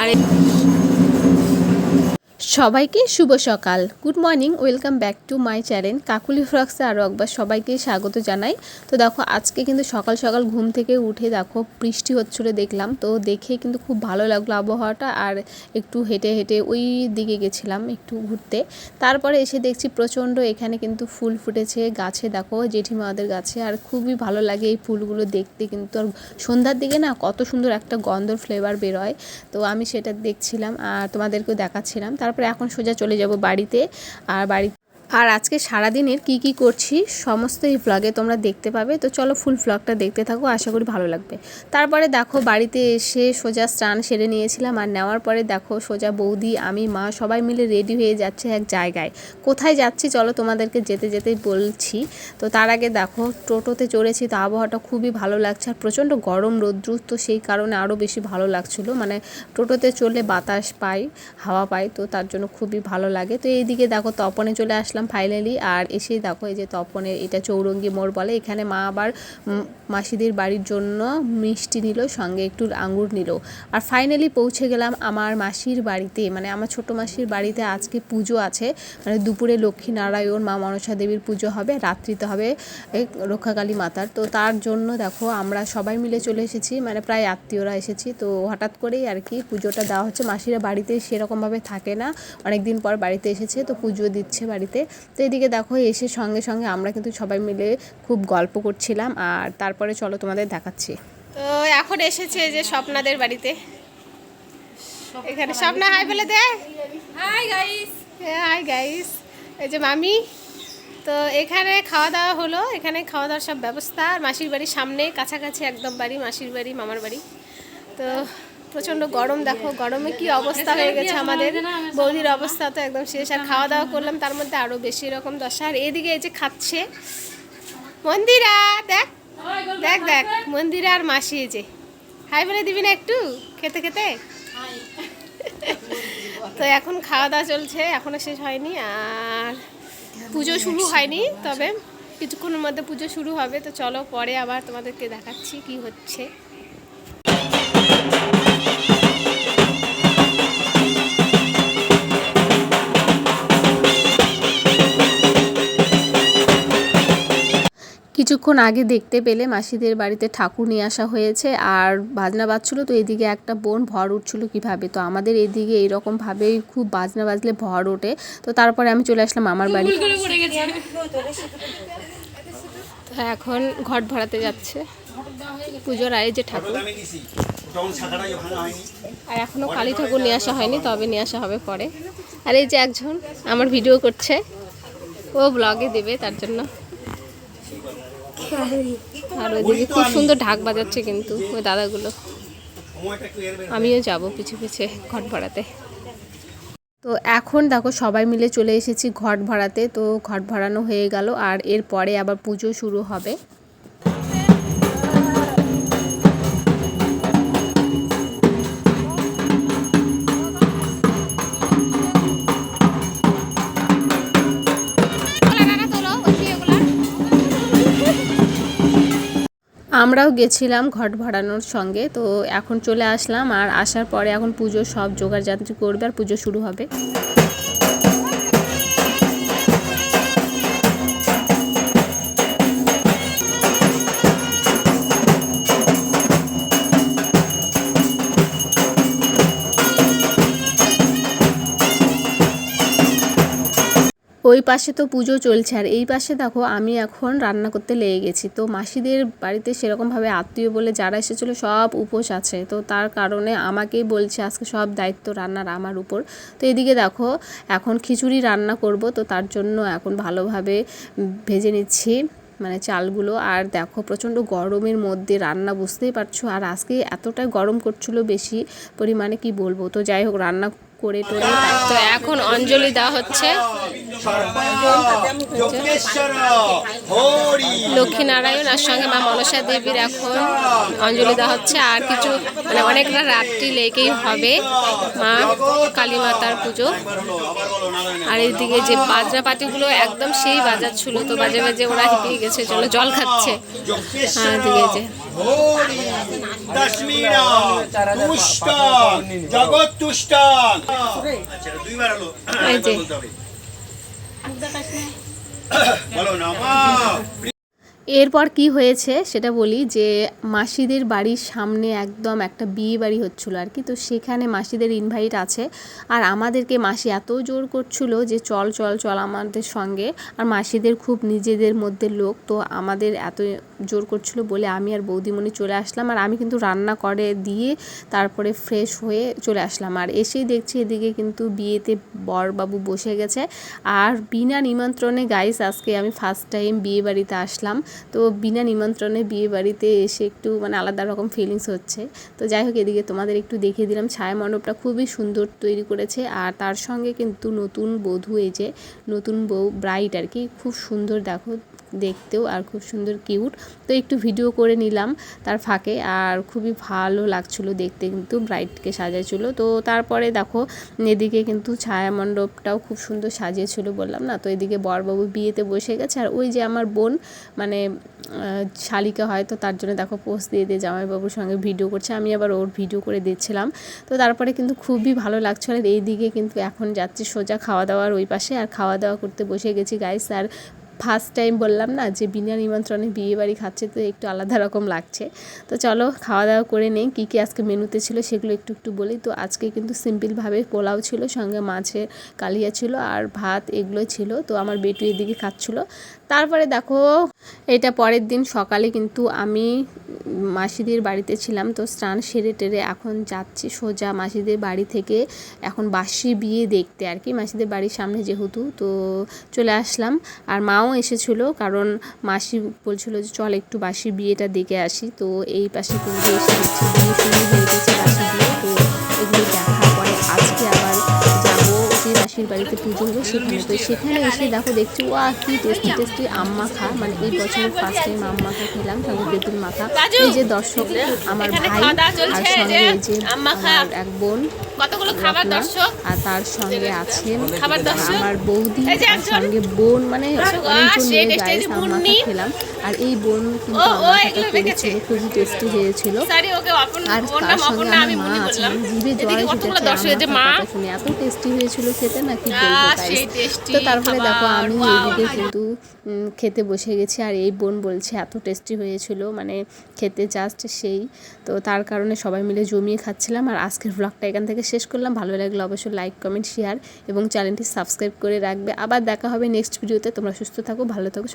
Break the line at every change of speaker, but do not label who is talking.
আর সবাইকে শুভ সকাল। Good morning, welcome back to my channel Kakuli ফ্রক্সে আরও একবার সবাইকে স্বাগত জানাই। তো দেখো, আজকে কিন্তু সকাল সকাল ঘুম থেকে উঠে দেখো, বৃষ্টি হচ্ছিল দেখলাম। তো দেখে কিন্তু খুব ভালো লাগল আবহাওয়াটা আর একটু হেঁটে হেঁটে ওই দিকে গেছিলাম একটু ঘুরতে। তারপরে এসে দেখছি প্রচণ্ড এখানে কিন্তু ফুল ফুটেছে গাছে, দেখো, জেঠিমাদের গাছে। আর খুবই ভালো লাগে এই ফুলগুলো দেখতে কিন্তু। আর সন্ধ্যার দিকে না কত সুন্দর একটা গন্ধর ফ্লেভার বেরোয়। তো আমি সেটা দেখছিলাম আর তোমাদেরকেও দেখাচ্ছিলাম। তারপরে এখন সোজা চলে যাব বাড়িতে। আর বাড়ি আর আজকে সারাদিনের কি কি করছি, সমস্ত এই ভ্লগে তোমরা দেখতে পাবে। তো চলো ফুল ভ্লগটা দেখতে থাকো, আশা করি ভালো লাগবে। তারপরে দেখো বাড়িতে এসে সোজা স্নান সেরে নিয়েছিলাম, আর নেওয়ার পরে দেখো সোজা বৌদি, আমি, মা সবাই মিলে রেডি হয়ে যাচ্ছে এক জায়গায়। কোথায় যাচ্ছি চলো তোমাদেরকে যেতে যেতেই বলছি। তো তার আগে দেখো, টোটোতে চড়েছি, তো আবহাওয়াটা খুবই ভালো লাগছে, আর প্রচণ্ড গরম রৌদ্র, তো সেই কারণে আরও বেশি ভালো লাগছিল। মানে টোটোতে চলে বাতাস পাই, হাওয়া পাই, তো তার জন্য খুবই ভালো লাগে। তো এইদিকে দেখো তপনে চলে আসলাম। ফাইনালি আর এসে দেখো এই যে তপনের এটা চৌরঙ্গি মোড় বলে। এখানে মা আবার মাসিদের বাড়ির জন্য মিষ্টি নিল, সঙ্গে একটু আঙুর নিল। আর ফাইনালি পৌঁছে গেলাম আমার মাসির বাড়িতে। মানে আমার ছোট মাসির বাড়িতে আজকে পুজো আছে। মানে দুপুরে লক্ষ্মী নারায়ণ, মা মনসা দেবীর পুজো হবে, রাত্রিতে হবে রক্ষাকালী মাতার। তো তার জন্য দেখো আমরা সবাই মিলে চলে এসেছি। মানে প্রায় আত্মীয়রা এসেছি। তো হঠাৎ করেই আর কি পুজোটা দেওয়া হচ্ছে। মাসিরা বাড়িতে সেরকমভাবে থাকে না। অনেক দিন পর বাড়িতে এসেছে। তো পুজো দিচ্ছে বাড়িতে। তো এদিকে দেখো এসে সঙ্গে সঙ্গে আমরা কিন্তু সবাই মিলে খুব গল্প করছিলাম। আর তারপরে চলো তোমাদের দেখাচ্ছি। তো এখন এসেছে যে স্বপ্নাদের বাড়িতে। এখানে স্বপ্না হাই বলে দে।
হাই গাইস
হাই গাইস এই যে মামি। তো এখানে খাওয়া দাওয়া হলো। এখানে খাওয়া দাওয়ার সব ব্যবস্থা। আর মাসির বাড়ির সামনে কাছাকাছি একদম বাড়ি মাসির বাড়ি মামার বাড়ি। তো প্রচণ্ড গরম, দেখো গরমে কি অবস্থা হয়ে গেছে আমাদের। বৌদির অবস্থা তো একদম শেষ। আর খাওয়া দাওয়া করলাম, তার মধ্যে আরও বেশি রকম দশা। আর এদিকে এই যে খাচ্ছে মন্দিরা, দেখ দেখ দেখ, মন্দিরা আর মাসি এই যে। হাই বলে দিবি না একটু, খেতে খেতে? তো এখন খাওয়া দাওয়া চলছে, এখনও শেষ হয়নি। আর পুজো শুরু হয়নি, তবে কিছুক্ষণের মধ্যে পুজো শুরু হবে। তো চলো পরে আবার তোমাদেরকে দেখাচ্ছি কি হচ্ছে। কিছুক্ষণ আগে দেখতে পেলে মাসিদের বাড়িতে ঠাকুর নিয়ে আসা হয়েছে আর বাজনা বাজছিল তো এদিকে একটা বোন ভর উঠছিল কীভাবে? তো আমাদের এদিকে এইরকমভাবেই খুব বাজনা বাজলে ভর ওঠে। তো তারপরে আমি চলে আসলাম আমার বাড়ি। তো এখন ঘট ভরাতে যাচ্ছে। পুজোর আয়ে যে ঠাকুর। আর এখনও কালী ঠাকুর নিয়ে আসা হয়নি তবে নিয়ে আসা হবে পরে। আর এই যে একজন আমার ভিডিও করছে ও ব্লগে দেবে তার জন্য। আর ওইদিকে খুব সুন্দর ঢাক বাজাচ্ছে কিন্তু ওই দাদাগুলো। আমিও যাব পিছু পিছে ঘট ভাড়াতে তো এখন দেখো সবাই মিলে চলে এসেছি ঘট ভাড়াতে তো ঘট ভাড়ানো হয়ে গেল আর এরপরে আবার পুজো শুরু হবে। আমরাও গেছিলাম ঘট ভরানোর সঙ্গে, তো এখন চলে আসলাম আর আসার পরে এখন পুজো সব জোগাড় যাত্রী করবে আর পুজো শুরু হবে। ওই পাশে তো পুজো চলছে। আর এই পাশে দেখো আমি এখন রান্না করতে লেগে গেছি। তো মাসিদের বাড়িতে সেরকমভাবে আত্মীয় বলে যারা এসেছিল সব উপোস আছে। তো তার কারণে আমাকেই বলছে আজকে সব দায়িত্ব রান্নার আমার উপর। তো এদিকে দেখো এখন খিচুড়ি রান্না করব। তো তার জন্য এখন ভালোভাবে ভেজে নিচ্ছি মানে চালগুলো। আর দেখো প্রচণ্ড গরমের মধ্যে রান্না বুঝতেই পারছ। আর আজকে এতটাই গরম করছিল বেশি পরিমাণে কি বলব? তো যাই হোক, রান্না করে টোরে তো এখন অঞ্জলি দেওয়া হচ্ছে। লক্ষ্মীনারায়ণ আর সঙ্গে মা মনসা দেবীর এখন অঞ্জলি দেওয়া হচ্ছে। আর কিছু মানে অনেকটা রাত্রি লেগেই হবে মা কালী মাতার পুজো। আর এইদিকে যে বাজরা পাটিগুলো একদম সেই বাজাচ্ছিল। তো বাজে বাজে ওরা হেঁপিয়ে গেছে, চলো জল খাচ্ছে। যে।
জগৎ তুষ্ট দুইবার হলো
এই যে।
বলো নমঃ।
এরপর কি হয়েছে সেটা বলি যে মাসিদের বাড়ির সামনে একদম একটা বিয়ে বাড়ি হচ্ছিল আর কি। তো সেখানে মাসিদের ইনভাইট আছে। আর আমাদেরকে মাসি এত জোর করছিল যে চল চল চল আমাদের সঙ্গে। আর মাসিদের খুব নিজেদের মধ্যে লোক। তো আমাদের এত জোর করছিল বলে আমি আর বৌদিমণি চলে আসলাম। আর আমি কিন্তু রান্না করে দিয়ে তারপরে ফ্রেশ হয়ে চলে আসলাম। আর এসেই দেখছি এদিকে কিন্তু বিয়েতে বরবাবু বসে গেছে। আর বিনা নিমন্ত্রণে গাইস আজকে আমি ফার্স্ট টাইম বিয়ে বাড়িতে আসলাম। তো বিনা নিমন্ত্রণে বিয়ে বাড়িতে এসে একটু মানে আলাদা রকম ফিলিংস হচ্ছে। তো যাই হোক, এদিকে তোমাদের একটু দেখিয়ে দিলাম, ছায়া মণ্ডপটা খুবই সুন্দর তৈরি করেছে আর তার সঙ্গে কিন্তু নতুন বধূ, এই যে নতুন বউ ব্রাইট আর কি, খুব সুন্দর দেখো, দেখতেও আর খুব সুন্দর কিউট তো একটু ভিডিও করে নিলাম তার ফাঁকে আর খুবই ভালো লাগছিল দেখতে কিন্তু ব্রাইটকে সাজাইছিল। তো তারপরে দেখো, এদিকে কিন্তু ছায়া মণ্ডপটাও খুব সুন্দর সাজিয়েছিল বললাম না? তো এদিকে বরবাবু বিয়েতে বসে গেছে আর ওই যে আমার বোন মানে আহ, হয় তো তার জন্য দেখো পোস্ট দিয়ে দিয়ে জামাইবাবুর সঙ্গে ভিডিও করছে। আমি আবার ওর ভিডিও করে দিচ্ছিলাম তো তারপরে কিন্তু খুবই ভালো লাগছিল এই দিকে কিন্তু এখন যাচ্ছি সোজা খাওয়া দাওয়ার ওই পাশে। আর খাওয়া দাওয়া করতে বসে গেছি গাইস আর ফার্স্ট টাইম বললাম না যে বিনা নিমন্ত্রণে বিয়ে বাড়ি খাচ্ছে, তো একটু আলাদা রকম লাগছে। তো চলো খাওয়া দাওয়া করে নেই, কী কী আজকে মেনুতে ছিল সেগুলো একটু একটু বলি। তো আজকে কিন্তু সিম্পলভাবে পোলাও ছিল, সঙ্গে মাছের কালিয়া ছিল আর ভাত এগুলো ছিল, তো আমার বেটু এদিকে খাচ্ছিলো। তারপরে দেখো, এটা পরের দিন সকালে কিন্তু আমি মাসিদের বাড়িতে ছিলাম, তো স্নান সেরে টেরে এখন যাচ্ছি সোজা মাসিদের বাড়ি থেকে। এখন বাসি বিয়ে দেখতে আর কি, মাসিদের বাড়ির সামনে যেহেতু, তো চলে আসলাম। আর মাও এসেছিল, কারণ মাসি বলছিল যে, চল একটু বাসি বিয়েটা দেখে আসি। তো এই পাশে কিন্তু এসে বিয়ে শুরু হয়ে গেছে বাসি বিয়ে, তো এগুলো দেখার পরে আজকে মাসির বাড়িতে পুজো হলো সেখানে। তো সেখানে এসে দেখো দেখছি ওয়া কি টেস্টি টেস্টি আম্মা খা মানে এই বছরের ফার্স্ট টাইম আম্মা খা খেলাম সঙ্গে বেগুন মাখা। এই যে দর্শক আমার ভাই আর সঙ্গে
যে।
আমার এক বোন
কতগুলো খাবার দর্শক?
আর তার সঙ্গে আছেন
খাবার দর্শক।
আমার বৌদি
এই যে একজন।
সঙ্গে বোন মানে অনেকজন গাইস। খেলাম। আর এই বোন কিন্তু। খুবই টেস্টি হয়েছিল।
সরি ওকে অপন
আর তার সঙ্গে আমার মা জিভে জল শুনে এত টেস্টি হয়েছিল খেতে না কি বলব তো তারপরে দেখো আমি এদিকে কিন্তু খেতে বসে গেছি। আর এই বোন বলছে এত টেস্টি হয়েছিল মানে খেতে জাস্ট সেই। তো তার কারণে সবাই মিলে জমিয়ে খাচ্ছিলাম। আর আজকের ব্লগটা এখান থেকে শেষ করলাম। ভালো লাগলে অবশ্যই লাইক কমেন্ট শেয়ার এবং চ্যানেলটি সাবস্ক্রাইব করে রাখবে। আবার দেখা হবে নেক্সট ভিডিওতে তোমরা সুস্থ থাকো, ভালো থাকো